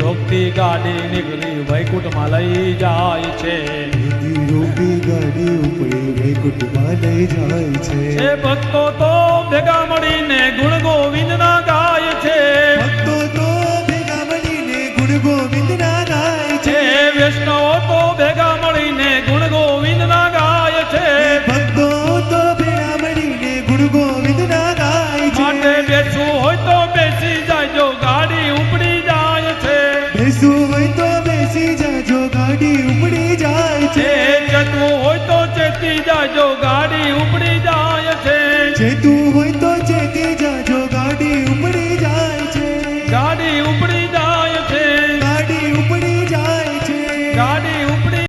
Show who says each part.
Speaker 1: રોગતી ગાડી નીકળી વૈકુંઠમાં લઈ જાય છે.
Speaker 2: રૂપી ગાડી ઉપડી વૈકુંઠમાં લઈ જાય છે.
Speaker 1: એ ભક્તો તો ભેગા મળીને ગુણ ગોવિંદના ગાય છે.
Speaker 2: ભક્તો તો ભેગા મળીને ગુણ ગોવિંદના ગાય
Speaker 1: છે. વૈષ્ણવો તો ભેગા મળીને ગુણ ગોવિંદના ગાય છે.
Speaker 2: ભક્તો તો ભેગા મળીને ગુણ ગોવિંદના ગાય છે.
Speaker 1: બેસી બેસવું હોય તો બેસી જાજો ગાડી ઉપડી જાય છે.
Speaker 2: જતું હોય તો ચેતી જાજો ગાડી ઉપડી જાય
Speaker 1: છે. જેતું હોય તો ચેતી
Speaker 2: જાજો